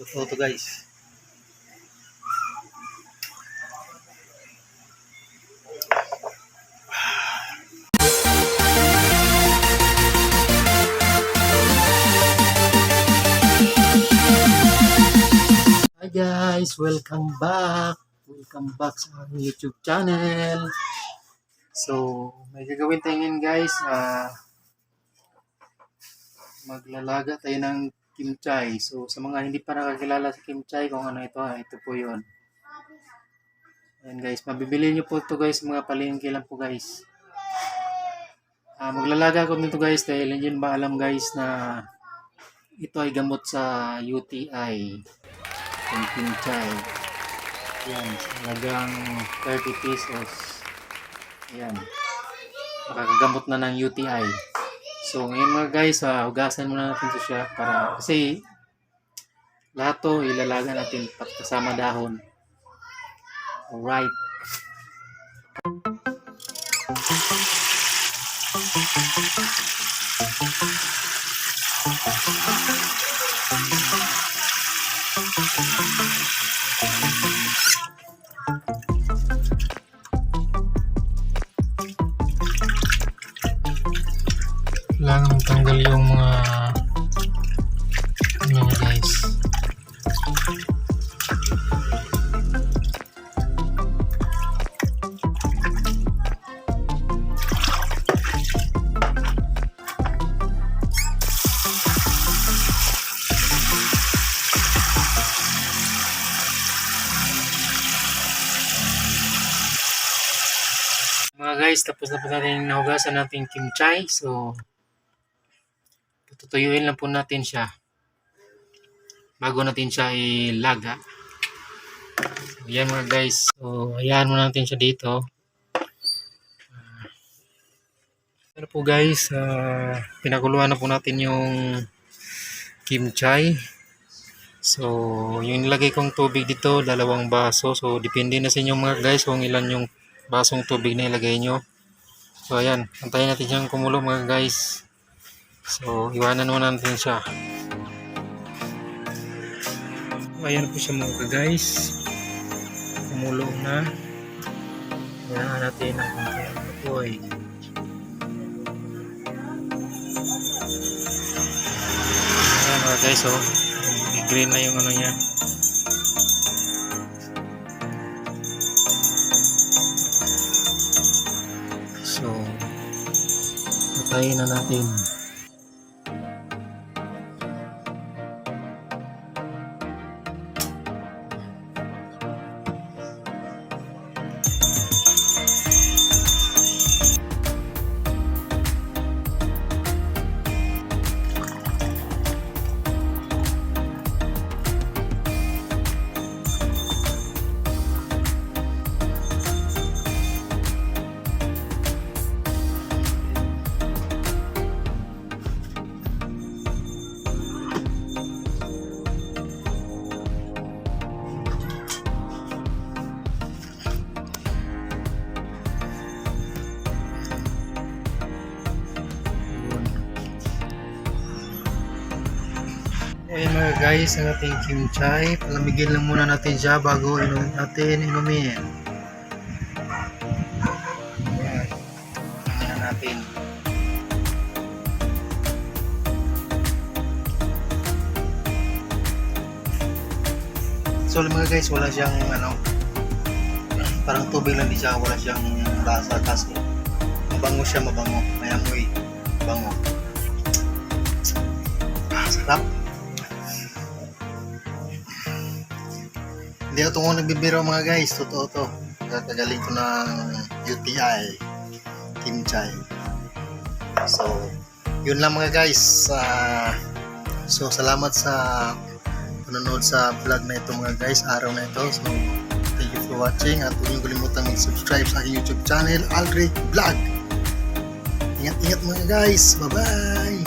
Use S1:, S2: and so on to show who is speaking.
S1: Totoo to guys. Hi guys, welcome back. Welcome back sa aming YouTube channel. So, may gagawin tayo ngayon guys. Ah, maglalaga tayo ng kimchi. So, sa mga hindi pa nakakilala sa kimchi, kung ano ito, ah, ito po yun. Ayan guys, mabibili nyo po ito guys, mga palengke lang po guys. Ah, maglalaga ko nito guys dahil hindi ba alam guys na ito ay gamot sa UTI. Yung kimchi. Yan, halagang 30 pesos. Ayan. Makakagamot na ng UTI. So, ngayon mga guys, ah, hugasan muna natin ito siya para, kasi lahat to ilalaga natin kasama dahon. Alright. Kailangan guys, tapos na po natin nahugasan natin kimchi. So, tutuyuin lang po natin siya bago natin siya ilaga. So, yan mga guys. So, ayan mo natin siya dito. Uh, po guys, ah, pinakuluan na po natin yung kimchi. So, yung nilagay kong tubig dito, dalawang baso. So, depende na sa inyo mga guys kung ilan yung basong tubig na ilagay nyo. So, ayan. Antayin natin siyang kumulo mga guys. So, iwanan muna natin siya. So, ayan po siya mga guys. Kumulo na. Kailangan natin ang konti. Ayan mga guys, oh. Green na yung ano niya. Patayin na natin. Ayan mga guys, ang ating kimchi. Palamigin lang muna natin siya bago inum natin inumin. Ayan. Ayan natin. So mga guys, wala siyang ano, parang tubig lang di siya, wala siyang lasa. Kaso, mabango siya, mabango. May amoy, bango. Ah, sarap. Hindi ako tungo nagbibiro mga guys. Totoo to. Kakagaling ko ng UTI. Kimchi. So, yun lang mga guys. Ah, so, salamat sa panonood sa vlog na ito mga guys. Araw na ito. So, thank you for watching. At huwag kalimutan mag-subscribe sa aking YouTube channel, Aldrich Vlog. Ingat-ingat mga guys. Bye-bye!